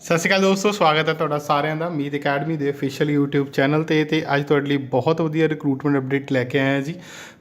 ਸਤਿ ਸ਼੍ਰੀ ਅਕਾਲ ਦੋਸਤੋ, ਸਵਾਗਤ ਹੈ ਤੁਹਾਡਾ ਸਾਰਿਆਂ ਦਾ ਮੀਤ ਅਕੈਡਮੀ ਦੇ ਅਫੀਸ਼ੀਅਲ YouTube ਚੈਨਲ ਤੇ ਤੇ ਅੱਜ ਤੁਹਾਡੇ ਲਈ ਬਹੁਤ ਵਧੀਆ ਰਿਕਰੂਟਮੈਂਟ ਅਪਡੇਟ ਲੈ ਕੇ ਆਇਆ ਜੀ।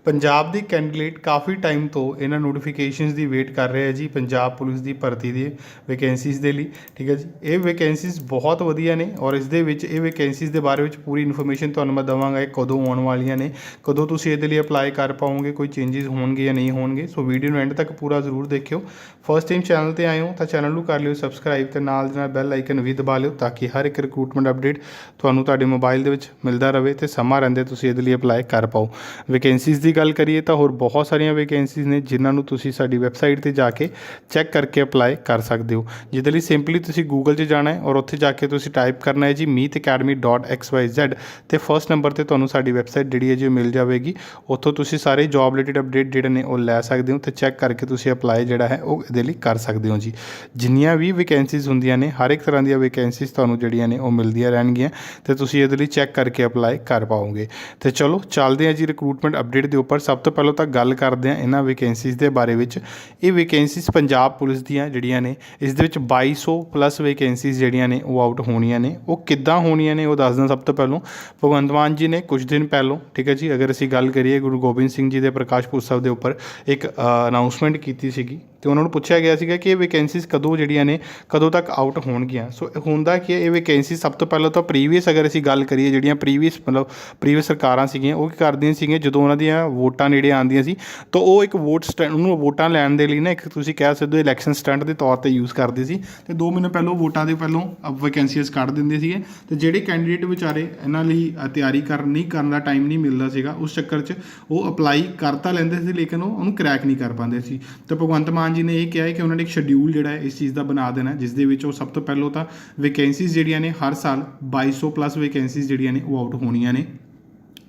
ਪੰਜਾਬ ਦੀ ਕੈਂਡੀਡੇਟ ਕਾਫੀ ਟਾਈਮ ਤੋਂ ਇਹਨਾਂ ਨੋਟੀਫਿਕੇਸ਼ਨਸ ਦੀ ਵੇਟ ਕਰ ਰਹੇ ਹੈ ਜੀ, ਪੰਜਾਬ ਪੁਲਿਸ ਦੀ ਭਰਤੀ ਦੀ ਵੈਕੈਂਸੀਜ਼ ਦੇ ਲਈ, ਠੀਕ ਹੈ ਜੀ? ਇਹ ਵੈਕੈਂਸੀਜ਼ ਬਹੁਤ ਵਧੀਆ ਨੇ ਔਰ ਇਸ ਦੇ ਵਿੱਚ ਇਹ ਵੈਕੈਂਸੀਜ਼ ਦੇ ਬਾਰੇ ਵਿੱਚ ਪੂਰੀ ਇਨਫੋਰਮੇਸ਼ਨ ਤੁਹਾਨੂੰ ਮੈਂ ਦਵਾਂਗਾ, ਇਹ ਕਦੋਂ ਆਉਣ ਵਾਲੀਆਂ ਨੇ, ਕਦੋਂ ਤੁਸੀਂ ਇਹਦੇ ਲਈ ਅਪਲਾਈ ਕਰ ਪਾਓਗੇ, ਕੋਈ ਚੇਂਜਸ ਹੋਣਗੇ ਜਾਂ ਨਹੀਂ ਹੋਣਗੇ, ਸੋ ਵੀਡੀਓ ਨੂੰ ਐਂਡ ਤੱਕ ਪੂਰਾ ਜ਼ਰੂਰ ਦੇਖਿਓ। ਫਸਟ ਟਾਈਮ ਚੈਨਲ ਤੇ ਆਏ ਹੋ ਤਾਂ ਚੈਨਲ ਨੂੰ ਕਰ ਲਿਓ ਸਬਸਕ੍ਰਾਈਬ ਤੇ ਨਾਲ ਦੇ ਨਾਲ ਬੈਲ ਆਈਕਨ ਵੀ ਦਬਾ ਲਿਓ ਤਾਂ ਕਿ ਹਰ ਇੱਕ ਰਿਕਰੂਟਮੈਂਟ ਅਪਡੇਟ ਤੁਹਾਨੂੰ ਤੁਹਾਡੇ ਮੋਬਾਈਲ ਦੇ ਵਿੱਚ ਮਿਲਦਾ ਰਹੇ ਤੇ ਸਮਾਂ ਰਹਿੰਦੇ ਤੁਸੀਂ ਇਹਦੇ ਲਈ ਅਪਲਾਈ ਕਰ ਪਾਓ। ਵੈਕੈਂਸੀਜ਼ ਦੀ ਗੱਲ ਕਰੀਏ ਤਾਂ ਹੋਰ ਬਹੁਤ ਸਾਰੀਆਂ ਵੈਕੈਂਸੀਜ਼ ਨੇ ਜਿਨ੍ਹਾਂ ਨੂੰ ਤੁਸੀਂ ਸਾਡੀ ਵੈਬਸਾਈਟ ਤੇ ਜਾ ਕੇ ਚੈੱਕ ਕਰਕੇ ਅਪਲਾਈ ਕਰ ਸਕਦੇ ਹੋ। ਜਿਹਦੇ ਲਈ ਸਿੰਪਲੀ ਤੁਸੀਂ ਗੂਗਲ 'ਚ ਜਾਣਾ ਹੈ ਔਰ ਉੱਥੇ ਜਾ ਕੇ ਤੁਸੀਂ ਟਾਈਪ ਕਰਨਾ ਹੈ ਜੀ meetacademy.xyz ਤੇ ਫਰਸਟ ਨੰਬਰ ਤੇ ਤੁਹਾਨੂੰ ਸਾਡੀ ਵੈਬਸਾਈਟ ਜਿਹੜੀ ਹੈ ਜੀ ਉਹ ਮਿਲ ਜਾਵੇਗੀ। ਉੱਥੋਂ ਤੁਸੀਂ ਸਾਰੇ ਜੌਬ ਰਿਲੇਟਡ ਅਪਡੇਟ ਜਿਹੜੇ ਨੇ ਉਹ ਲੈ ਸਕਦੇ ਹੋ ਤੇ ਚੈੱਕ ਕਰਕੇ ਤੁਸੀਂ ਅਪਲਾਈ ਜਿਹੜਾ ਹੈ ਉਹ ਇਹਦੇ ਲਈ ਕਰ ਸਕਦੇ ਹੋ ਜੀ। ਜਿੰਨੀਆਂ ਵੀ ਵੈਕੈਂਸੀਜ਼ ਹੁੰਦੀਆਂ ਨੇ, ਹਰ ਇੱਕ ਤਰ੍ਹਾਂ ਦੀਆਂ ਵੈਕੈਂਸੀਜ਼ ਤੁਹਾਨੂੰ ਜਿਹੜੀਆਂ ਨੇ ਉਹ ਮਿਲਦੀਆਂ ਰਹਿਣਗੀਆਂ ਤੇ ਤੁਸੀਂ ਇਹਦੇ ਲਈ ਚੈੱਕ ਕਰਕੇ ਅਪਲਾਈ ਕਰ ਪਾਓਗੇ। ਤੇ ਚਲੋ, ਚੱਲਦੇ ਹਾਂ ਜੀ ਰਿਕਰੂਟਮੈਂਟ ਅਪਡੇਟ ਦੇ ਉੱਪਰ ਸਭ ਤੋਂ ਪਹਿਲਾਂ ਤਾਂ ਗੱਲ ਕਰਦੇ ਹਾਂ ਇਹਨਾਂ ਵੈਕੈਂਸੀਜ਼ ਦੇ ਬਾਰੇ ਵਿੱਚ। ਇਹ ਵੈਕੈਂਸੀਜ਼ ਪੰਜਾਬ ਪੁਲਿਸ ਦੀਆਂ ਜਿਹੜੀਆਂ ਨੇ, ਇਸ ਦੇ ਵਿੱਚ 2200 ਪਲੱਸ ਵੈਕੈਂਸੀਜ਼ ਜਿਹੜੀਆਂ ਨੇ, ਉਹ ਆਊਟ ਹੋਣੀਆਂ ਨੇ। ਉਹ ਕਿੱਦਾਂ ਹੋਣੀਆਂ ਨੇ, ਉਹ ਦੱਸਦਾ ਸਭ ਤੋਂ ਪਹਿਲਾਂ। ਭਗਵੰਤ ਮਾਨ ਜੀ ਨੇ ਕੁਝ ਦਿਨ ਪਹਿਲਾਂ, ਠੀਕ ਹੈ ਜੀ, ਅਗਰ ਅਸੀਂ ਗੱਲ ਕਰੀਏ, ਗੁਰੂ ਗੋਬਿੰਦ ਸਿੰਘ ਜੀ ਦੇ ਪ੍ਰਕਾਸ਼ ਪੁਰਸਵ ਦੇ ਉੱਪਰ ਇੱਕ ਅਨਾਉਂਸਮੈਂਟ ਕੀਤੀ ਸੀਗੀ। ਤੇ ਉਹਨਾਂ ਨੂੰ ਪੁੱਛਿਆ ਗਿਆ ਸੀਗਾ ਕਿ ਇਹ ਵੈਕੈਂਸੀਜ਼ ਕਦੋਂ ਜਿਹੜੀਆਂ ਨੇ, ਕਦੋਂ ਤੱਕ ਆਊਟ ਹੋਣਗੀਆਂ। ਸੋ ਹੁੰਦਾ ਕਿ ਇਹ ਵੈਕੈਂਸੀ ਸਭ ਤੋਂ ਪਹਿਲਾਂ ਤਾਂ ਪ੍ਰੀਵੀਅਸ ਅਗਰ ਅਸੀਂ ਗੱਲ ਕਰੀਏ, ਜਿਹੜੀਆਂ ਪ੍ਰੀਵੀਅਸ ਮਤਲਬ ਪ੍ਰੀਵੀਅਸ ਸਰਕਾਰਾਂ ਸੀਗੀਆਂ, ਉਹ ਕੀ ਕਰਦੀਆਂ ਸੀਗੀਆਂ, ਜਦੋਂ ਉਹਨਾਂ ਦੀਆਂ ਵੋਟਾਂ ਨੇੜੇ ਆਉਂਦੀਆਂ ਸੀ, ਤਾਂ ਉਹ ਇੱਕ ਵੋਟ ਸਟੈਂਡ ਉਹਨੂੰ ਵੋਟਾਂ ਲੈਣ ਦੇ ਲਈ ਨਾ ਇੱਕ ਤੁਸੀਂ ਕਹਿ ਸਕਦੇ ਹੋ ਇਲੈਕਸ਼ਨ ਸਟੈਂਡ ਦੇ ਤੌਰ ਤੇ ਯੂਜ਼ ਕਰਦੇ ਸੀ। ਤੇ 2 ਮਹੀਨੇ ਪਹਿਲਾਂ ਵੋਟਾਂ ਦੇ ਪਹਿਲਾਂ ਵੈਕੈਂਸੀਆਂ ਕੱਢ ਦਿੰਦੇ ਸੀਗੇ। ਤੇ ਜਿਹੜੇ ਕੈਂਡੀਡੇਟ ਵਿਚਾਰੇ ਇਹਨਾਂ ਲਈ ਤਿਆਰੀ ਕਰਨ ਨਹੀਂ ਕਰਨ ਦਾ ਟਾਈਮ ਨਹੀਂ ਮਿਲਦਾ ਸੀਗਾ, ਉਸ ਚੱਕਰ 'ਚ ਉਹ ਅਪਲਾਈ ਕਰਤਾ ਲੈਂਦੇ ਸੀ, ਲੇਕਿਨ ਉਹ ਉਹਨੂੰ ਕ੍ਰੈਕ ਨਹੀਂ ਕਰ ਪਾਉਂਦੇ ਸੀ। ਤੇ ਭਗਵੰਤ ਮਾਨ ਜੀ ਨੇ ਇਹ ਕਿਹਾ ਹੈ ਕਿ ਉਹਨਾਂ ਨੇ ਇੱਕ ਸ਼ਡਿਊਲ ਜਿਹੜਾ ਹੈ ਇਸ ਚੀਜ਼ ਦਾ ਬਣਾ ਦੇਣਾ ਜਿਸ ਦੇ ਵਿੱਚ ਉਹ ਸਭ ਤੋਂ ਪਹਿਲਾਂ ਤਾਂ ਵੈਕੈਂਸੀਜ਼ ਜਿਹੜੀਆਂ ਨੇ ਹਰ ਸਾਲ 2200 ਪਲੱਸ ਵੈਕੈਂਸੀਜ਼ ਜਿਹੜੀਆਂ ਨੇ ਉਹ ਆਊਟ ਹੋਣੀਆਂ ਨੇ।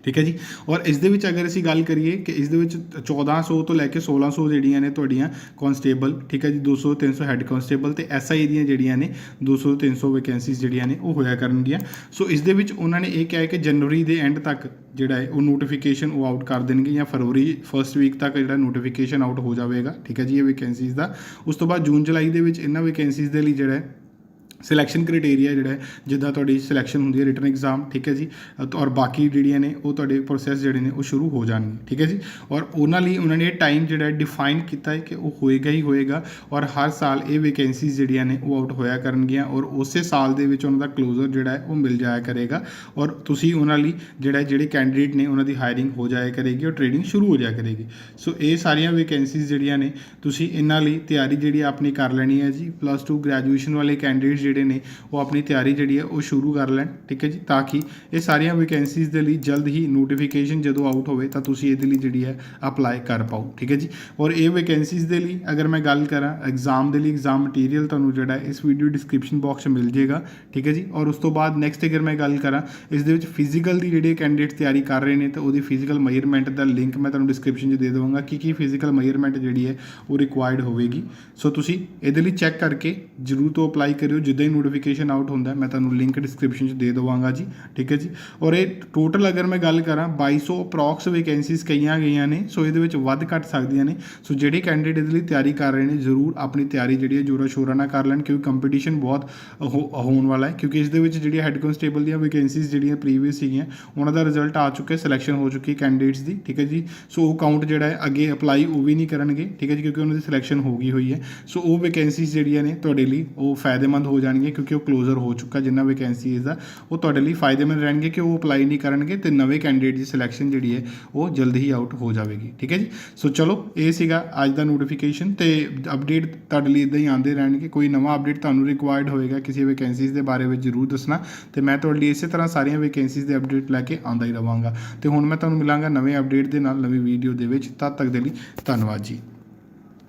ਠੀਕ ਹੈ ਜੀ? ਔਰ ਇਸ ਦੇ ਵਿੱਚ ਅਗਰ ਅਸੀਂ ਗੱਲ ਕਰੀਏ ਕਿ ਇਸ ਦੇ ਵਿੱਚ 1400 ਤੋਂ ਲੈ ਕੇ 1600 ਜਿਹੜੀਆਂ ਨੇ ਤੁਹਾਡੀਆਂ ਕਨਸਟੇਬਲ ਠੀਕ ਹੈ ਜੀ? 200 300 ਹੈੱਡ ਕਨਸਟੇਬਲ ਤੇ ਐਸਆਈ ਦੀਆਂ ਜਿਹੜੀਆਂ ਨੇ 200 300 ਵੈਕੈਂਸੀਜ਼ ਜਿਹੜੀਆਂ ਨੇ, ਉਹ ਹੋਇਆ ਕਰਨਗੀਆਂ। ਸੋ ਇਸ ਦੇ ਵਿੱਚ ਉਹਨਾਂ ਨੇ ਇਹ ਕਿਹਾ ਕਿ ਜਨਵਰੀ ਦੇ ਐਂਡ ਤੱਕ ਜਿਹੜਾ ਹੈ, ਉਹ ਨੋਟੀਫਿਕੇਸ਼ਨ ਉਹ ਆਊਟ ਕਰ ਦੇਣਗੇ ਜਾਂ ਫਰਵਰੀ ਫਰਸਟ ਵੀਕ ਤੱਕ ਜਿਹੜਾ ਨੋਟੀਫਿਕੇਸ਼ਨ ਆਊਟ ਹੋ ਜਾਵੇਗਾ, ਠੀਕ ਹੈ ਜੀ, ਇਹ ਵੈਕੈਂਸੀਜ਼ ਦਾ। ਉਸ ਤੋਂ ਬਾਅਦ ਜੂਨ, ਜੁਲਾਈ ਦੇ ਵਿੱਚ ਇਹਨਾਂ ਵੈਕੈਂਸੀਜ਼ ਦੇ ਲਈ ਜਿਹੜਾ ਹੈ ਸਿਲੈਕਸ਼ਨ ਕ੍ਰਾਈਟੇਰੀਆ ਜਿਹੜਾ ਹੈ, ਜਿੱਦਾਂ ਤੁਹਾਡੀ ਸਿਲੈਕਸ਼ਨ ਹੁੰਦੀ ਹੈ ਰਿਟਨ ਐਗਜ਼ਾਮ ਠੀਕ ਹੈ ਜੀ? ਔਰ ਬਾਕੀ ਜਿਹੜੀਆਂ ਨੇ, ਉਹ ਤੁਹਾਡੇ ਪ੍ਰੋਸੈਸ ਜਿਹੜੇ ਨੇ, ਉਹ ਸ਼ੁਰੂ ਹੋ ਜਾਣਗੇ, ਠੀਕ ਹੈ ਜੀ? ਔਰ ਉਹਨਾਂ ਲਈ ਉਹਨਾਂ ਨੇ ਟਾਈਮ ਜਿਹੜਾ ਡਿਫਾਈਨ ਕੀਤਾ ਹੈ ਕਿ ਉਹ ਹੋਏਗਾ ਹੀ ਹੋਏਗਾ, ਔਰ ਹਰ ਸਾਲ ਇਹ ਵੈਕੈਂਸੀਜ਼ ਜਿਹੜੀਆਂ ਨੇ, ਉਹ ਆਊਟ ਹੋਇਆ ਕਰਨਗੀਆਂ, ਔਰ ਉਸੇ ਸਾਲ ਦੇ ਵਿੱਚ ਉਹਨਾਂ ਦਾ ਕਲੋਜ਼ਰ ਜਿਹੜਾ ਹੈ, ਉਹ ਮਿਲ ਜਾਇਆ ਕਰੇਗਾ, ਔਰ ਤੁਸੀਂ ਉਹਨਾਂ ਲਈ ਜਿਹੜਾ ਜਿਹੜੇ ਕੈਂਡੀਡੇਟ ਨੇ, ਉਹਨਾਂ ਦੀ ਹਾਇਰਿੰਗ ਹੋ ਜਾਇਆ ਕਰੇਗੀ, ਔਰ ਟ੍ਰੇਨਿੰਗ ਸ਼ੁਰੂ ਹੋ ਜਾਇਆ ਕਰੇਗੀ। ਸੋ ਇਹ ਸਾਰੀਆਂ ਵੈਕੈਂਸੀਜ਼ ਜਿਹੜੀਆਂ ਨੇ, ਤੁਸੀਂ ਇਹਨਾਂ ਲਈ ਤਿਆਰੀ ਜਿਹੜੀ ਆਪਣੀ ਕਰ ਲੈਣੀ ਹੈ ਜੀ ਪਲੱਸ 2 ਗ੍ਰੈਜੂਏਸ਼ਨ ਵਾਲੇ ਕੈਂਡੀਡੇਟ ਜਿਹੜੇ ਨੇ, ਉਹ ਆਪਣੀ ਤਿਆਰੀ ਜਿਹੜੀ ਹੈ, ਉਹ ਸ਼ੁਰੂ ਕਰ ਲੈਣ, ਠੀਕ ਹੈ ਜੀ? ਤਾਂ ਕਿ ਇਹ ਸਾਰੀਆਂ ਵੈਕੈਂਸੀਜ਼ ਦੇ ਲਈ ਜਲਦ ਹੀ ਨੋਟੀਫਿਕੇਸ਼ਨ ਜਦੋਂ ਆਊਟ ਹੋਵੇ, ਤਾਂ ਤੁਸੀਂ ਇਹਦੇ ਲਈ ਜਿਹੜੀ ਹੈ ਅਪਲਾਈ ਕਰ ਪਾਓ, ਠੀਕ ਹੈ ਜੀ? ਔਰ ਇਹ ਵੈਕੈਂਸੀਜ਼ ਦੇ ਲਈ ਅਗਰ ਮੈਂ ਗੱਲ ਕਰਾਂ ਐਗਜ਼ਾਮ ਦੇ ਲਈ ਐਗਜ਼ਾਮ ਮਟੀਰੀਅਲ ਤੁਹਾਨੂੰ ਜਿਹੜਾ ਇਸ ਵੀਡੀਓ ਡਿਸਕ੍ਰਿਪਸ਼ਨ ਬਾਕਸ 'ਚ ਮਿਲ ਜਾਏਗਾ, ਠੀਕ ਹੈ ਜੀ? ਔਰ ਉਸ ਤੋਂ ਬਾਅਦ ਨੈਕਸਟ ਅਗਰ ਮੈਂ ਗੱਲ ਕਰਾਂ, ਇਸ ਦੇ ਵਿੱਚ ਫਿਜ਼ੀਕਲ ਦੀ ਜਿਹੜੇ ਕੈਂਡੀਡੇਟ ਤਿਆਰੀ ਕਰ ਰਹੇ ਨੇ, ਤਾਂ ਉਹਦੀ ਫਿਜ਼ੀਕਲ ਮੈਜ਼ਰਮੈਂਟ ਦਾ ਲਿੰਕ ਮੈਂ ਤੁਹਾਨੂੰ ਡਿਸਕ੍ਰਿਪਸ਼ਨ 'ਚ ਦੇ ਦੇਵਾਂਗਾ, ਕੀ ਕੀ ਫਿਜ਼ੀਕਲ ਮੈਜ਼ਰਮੈਂਟ ਜਿਹੜੀ ਹੈ, ਉਹ ਰਿਕੁਆਇਰਡ ਹੋਵੇਗੀ। ਸੋ ਤੁਸੀਂ ਇਹਦੇ ਲਈ ਚੈੱਕ ਕਰਕੇ ਜ਼ਰੂਰ ਤੋਂ ਅਪਲਾਈ ਕਰਿਓ ਜਿੱਦਾਂ ਹੀ ਨੋਟੀਫਿਕੇਸ਼ਨ ਆਊਟ ਹੁੰਦਾ ਮੈਂ ਤੁਹਾਨੂੰ ਲਿੰਕ ਡਿਸਕ੍ਰਿਪਸ਼ਨ 'ਚ ਦੇ ਦੇਵਾਂਗਾ ਜੀ, ਠੀਕ ਹੈ ਜੀ? ਔਰ ਇਹ ਟੋਟਲ ਅਗਰ ਮੈਂ ਗੱਲ ਕਰਾਂ 2200 ਅਪਰੋਕਸ ਵੈਕੈਂਸੀਜ਼ ਕਈਆਂ ਗਈਆਂ ਨੇ, ਸੋ ਇਹਦੇ ਵਿੱਚ ਵੱਧ ਘੱਟ ਸਕਦੀਆਂ ਨੇ। ਸੋ ਜਿਹੜੇ ਕੈਂਡੀਡੇਟ ਇਹਦੇ ਲਈ ਤਿਆਰੀ ਕਰ ਰਹੇ ਨੇ, ਜ਼ਰੂਰ ਆਪਣੀ ਤਿਆਰੀ ਜਿਹੜੀ ਹੈ ਜੋਰਾ ਸ਼ੋਰਾ ਨਾਲ ਕਰ ਲੈਣ, ਕਿਉਂਕਿ ਕੰਪੀਟੀਸ਼ਨ ਬਹੁਤ ਹੋ- ਹੋਣ ਵਾਲਾ ਹੈ। ਕਿਉਂਕਿ ਇਸ ਦੇ ਵਿੱਚ ਜਿਹੜੀਆਂ ਹੈੱਡ ਕਨਸਟੇਬਲ ਦੀਆਂ ਵੈਕੈਂਸੀਜ਼ ਜਿਹੜੀਆਂ ਪ੍ਰੀਵੀਅਸ ਸੀਗੀਆਂ, ਉਹਨਾਂ ਦਾ ਰਿਜ਼ਲਟ ਆ ਚੁੱਕਿਆ ਸਿਲੈਕਸ਼ਨ ਹੋ ਚੁੱਕੀ ਕੈਂਡੀਡੇਟਸ ਦੀ, ਠੀਕ ਹੈ ਜੀ? ਸੋ ਉਹ ਕਾਊਂਟ ਜਿਹੜਾ ਹੈ, ਅੱਗੇ ਅਪਲਾਈ ਉਹ ਵੀ ਨਹੀਂ ਕਰਨਗੇ, ਠੀਕ ਹੈ ਜੀ? ਕਿਉਂਕਿ ਉਹਨਾਂ ਦੀ ਸਿਲੈਕਸ਼ਨ ਹੋ ਗਈ ਹੋਈ ਹੈ। ਸੋ ਉਹ ਵੈਕੈਂਸੀਜ਼ ਜਿਹੜੀਆਂ ਨੇ, ਤੁਹਾਡੇ ਲਈ ਉਹ ਫਾਇਦੇਮੰਦ ਹੋ ਜਾਣਗੀਆਂ ਕਿਉਂਕਿ ਉਹ ਕਲੋਜ਼ਰ ਹੋ ਚੁੱਕਾ, ਜਿੰਨਾ ਵੈਕੈਂਸੀਜ਼ ਦਾ ਉਹ ਤੁਹਾਡੇ ਲਈ ਫਾਇਦੇਮੰਦ ਰਹਿਣਗੇ ਕਿ ਉਹ ਅਪਲਾਈ ਨਹੀਂ ਕਰਨਗੇ ਤੇ ਨਵੇਂ ਕੈਂਡੀਡੇਟ ਦੀ ਸਿਲੈਕਸ਼ਨ ਜਿਹੜੀ ਹੈ, ਉਹ ਜਲਦੀ ਹੀ ਆਊਟ ਹੋ ਜਾਵੇਗੀ। ਠੀਕ ਹੈ ਜੀ? ਸੋ ਚਲੋ, ਇਹ ਸੀਗਾ ਅੱਜ ਦਾ ਨੋਟੀਫਿਕੇਸ਼ਨ ਤੇ ਅਪਡੇਟ ਤੁਹਾਡੇ ਲਈ ਇਦਾਂ ਹੀ ਆਉਂਦੇ ਰਹਿਣਗੇ। ਕੋਈ ਨਵਾਂ ਅਪਡੇਟ ਤੁਹਾਨੂੰ ਰਿਕੁਆਇਰਡ ਹੋਏਗਾ ਕਿਸੇ ਵੈਕੈਂਸੀਜ਼ ਦੇ ਬਾਰੇ ਵਿੱਚ, ਜ਼ਰੂਰ ਦੱਸਣਾ। ਤੇ ਮੈਂ ਤੁਹਾਡੇ ਲਈ ਇਸੇ ਤਰ੍ਹਾਂ ਸਾਰੀਆਂ ਵੈਕੈਂਸੀਜ਼ ਦੇ ਅਪਡੇਟ ਲੈ ਕੇ ਆਉਂਦਾ ਹੀ ਰਵਾਂਗਾ। ਤੇ ਹੁਣ ਮੈਂ ਤੁਹਾਨੂੰ ਮਿਲਾਂਗਾ ਨਵੇਂ ਅਪਡੇਟ ਦੇ ਨਾਲ ਨਵੀਂ ਵੀਡੀਓ ਦੇ ਵਿੱਚ। ਤਦ ਤੱਕ ਦੇ ਲਈ ਧੰਨਵਾਦ ਜੀ।